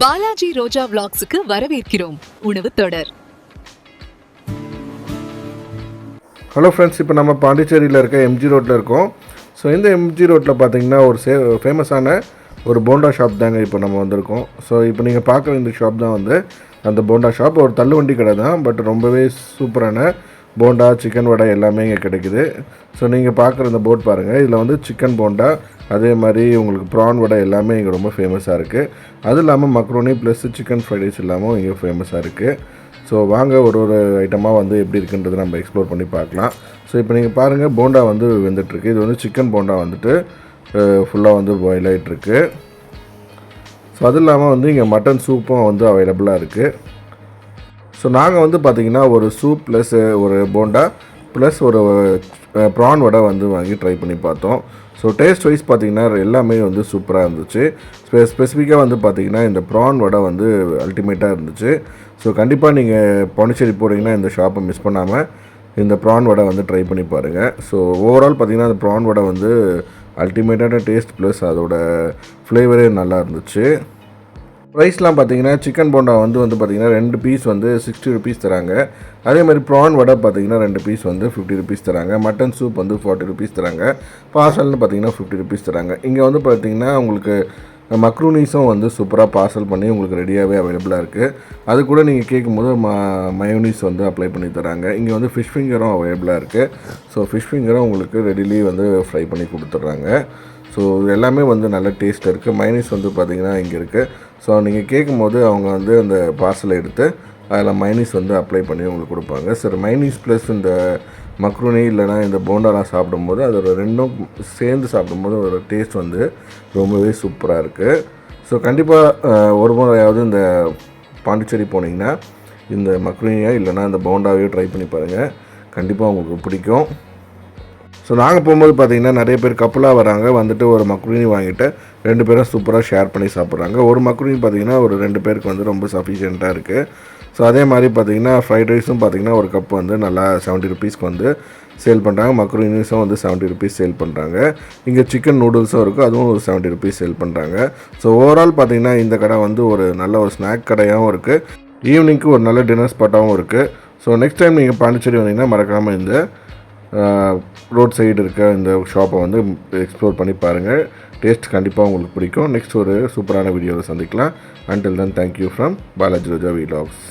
பாலாஜி ரோஜா விளாக்ஸுக்கு வரவேற்கிறோம். உணவு தொடர். ஹலோ ஃப்ரெண்ட்ஸ் இப்போ நம்ம பாண்டிச்சேரியில் இருக்க எம்ஜி ரோட்டில் இருக்கோம். ஸோ இந்த எம்ஜி ரோட்டில் பார்த்தீங்கன்னா ஒரு சே ஃபேமஸான ஒரு போண்டா ஷாப் தாங்க இப்போ நம்ம வந்திருக்கோம். ஸோ இப்போ நீங்கள் பார்க்குற இந்த ஷாப் தான் வந்து அந்த போண்டா ஷாப் ஒரு தள்ளுவண்டி கடை தான் பட் ரொம்பவே சூப்பரான போண்டா சிக்கன் வடை எல்லாமே இங்கே கிடைக்குது. ஸோ நீங்கள் பார்க்குற இந்த போர்ட் பாருங்கள் இதில் வந்து சிக்கன் போண்டா அதே மாதிரி உங்களுக்கு ப்ரான் வடை எல்லாமே இங்கே ரொம்ப ஃபேமஸாக இருக்குது அது இல்லாமல் macaroni plus chicken fried rice எல்லாமும் இங்கே ஃபேமஸாக இருக்குது ஸோ வாங்க ஒரு ஒரு ஐட்டமாக வந்து எப்படி இருக்குன்றதை நம்ம எக்ஸ்ப்ளோர் பண்ணி பார்க்கலாம். ஸோ இப்போ நீங்கள் பாருங்கள் போண்டா வந்து வெந்துட்டுருக்கு. இது வந்து சிக்கன் போண்டா வந்துட்டு ஃபுல்லாக வந்து பாயில் ஆகிட்டுருக்கு ஸோ அது இல்லாமல் வந்து இங்கே மட்டன் சூப்பும் வந்து அவைலபிளாக இருக்குது ஸோ நாங்கள் வந்து பார்த்திங்கன்னா ஒரு சூப் ப்ளஸ் ஒரு போண்டா ப்ளஸ் ஒரு ப்ரான் வடை வந்து வாங்கி ட்ரை பண்ணி பார்த்தோம். ஸோ டேஸ்ட் வைஸ் பார்த்திங்கன்னா எல்லாமே வந்து சூப்பராக இருந்துச்சு. ஸ்பெ ஸ்பெசிஃபிக்காக வந்து பார்த்திங்கன்னா இந்த ப்ரான் வடை வந்து அல்டிமேட்டாக இருந்துச்சு. ஸோ கண்டிப்பாக நீங்கள் பாண்டிச்சேரி போகிறீங்கன்னா இந்த ஷாப்பை மிஸ் பண்ணாமல் இந்த ப்ரான் வடை வந்து ட்ரை பண்ணி பாருங்கள் ஸோ ஓவரால் பார்த்திங்கன்னா அந்த ப்ரான் வடை வந்து அல்டிமேட்டான டேஸ்ட் ப்ளஸ் அதோட ஃப்ளேவரே நல்லா இருந்துச்சு. ப்ரைஸ்லாம் பார்த்தீங்கன்னா சிக்கன் போண்டா வந்து வந்து பார்த்தீங்கன்னா ரெண்டு பீஸ் வந்து சிக்ஸ்டி ருபீஸ் தராங்க. அதே மாதிரி ப்ரான் வடை பார்த்தீங்கன்னா ரெண்டு பீஸ் வந்து ஃபிஃப்டி ருபீஸ் தராங்க. மட்டன் சூப் வந்து ஃபார்ட்டி ருபீஸ் தராங்க. பார்சல்னு பார்த்தீங்கன்னா ஃபிஃப்டி ருபீஸ் தராங்க. இங்கே வந்து பார்த்தீங்கன்னா உங்களுக்கு மக்ரூனீஸும் வந்து சூப்பராக பார்சல் பண்ணி உங்களுக்கு ரெடியாகவே அவைலபிளாக இருக்குது அது கூட நீங்கள் கேட்கும்போது ம மயோனீஸ் வந்து அப்ளை பண்ணி தராங்க. இங்கே வந்து ஃபிஷ் ஃபிங்கரும் அவைலபிளாக இருக்குது ஸோ ஃபிஷ் ஃபிங்கரும் உங்களுக்கு ரெடிலி வந்து ஃப்ரை பண்ணி கொடுத்துட்றாங்க. ஸோ எல்லாமே வந்து நல்ல டேஸ்ட் இருக்குது மைனஸ் வந்து பார்த்திங்கன்னா இங்கே இருக்குது ஸோ நீங்கள் கேட்கும்போது அவங்க வந்து அந்த பார்சலை எடுத்து அதில் மைனீஸ் வந்து அப்ளை பண்ணி உங்களுக்கு கொடுப்பாங்க. சார் மைனீஸ் ப்ளஸ் இந்த மக்ரூனி இல்லைனா இந்த போண்டாலாம் சாப்பிடும்போது அதோட ரெண்டும் சேர்ந்து சாப்பிடும்போது ஒரு டேஸ்ட் வந்து ரொம்பவே சூப்பராக இருக்குது ஸோ கண்டிப்பாக ஒரு முறையாவது இந்த பாண்டிச்சேரி போனீங்கன்னா இந்த மக்ரூனியா இல்லைனா இந்த போண்டாவையோ ட்ரை பண்ணி பாருங்கள் கண்டிப்பாக உங்களுக்கு பிடிக்கும். ஸோ நாங்கள் போகும்போது பார்த்தீங்கன்னா நிறைய பேர் கப்பலாக வராங்க வந்துட்டு ஒரு மக்ருனி வாங்கிட்டு ரெண்டு பேரும் சூப்பராக ஷேர் பண்ணி சாப்பிட்றாங்க. ஒரு மக்ருனி பார்த்தீங்கன்னா ஒரு ரெண்டு பேருக்கு வந்து ரொம்ப சஃபிஷியண்ட்டாக இருக்குது ஸோ அதே மாதிரி பார்த்தீங்கன்னா ஃப்ரைட் ரைஸும் பார்த்தீங்கன்னா ஒரு கப் வந்து நல்லா செவன்ட்டி ருபீஸ்க்கு வந்து சேல் பண்ணுறாங்க மக்ரூனிஸும் வந்து செவன்ட்டி ருபீஸ் சேல் பண்ணுறாங்க இங்கே சிக்கன் நூடுல்ஸும் இருக்குது அதுவும் ஒரு செவன்ட்டி ருபீஸ் சேல் பண்ணுறாங்க ஸோ ஓவரால் பார்த்தீங்கன்னா இந்த கடை வந்து ஒரு நல்ல ஒரு ஸ்நாக் கடையாகவும் இருக்குது ஈவினிங்க்கு ஒரு நல்ல டின்னர் ஸ்பாட்டாகவும் இருக்குது ஸோ நெக்ஸ்ட் டைம் நீங்கள் பாண்டிச்சேரி வந்தீங்கன்னா மறக்காமல் இந்த ரோட் சைடு இருக்க இந்த ஷாப்பை வந்து எக்ஸ்ப்ளோர் பண்ணி பாருங்கள். டேஸ்ட் கண்டிப்பாக உங்களுக்கு பிடிக்கும். நெக்ஸ்ட் ஒரு சூப்பரான வீடியோவில் சந்திக்கலாம். Until then thank you from Balaji Roja vlogs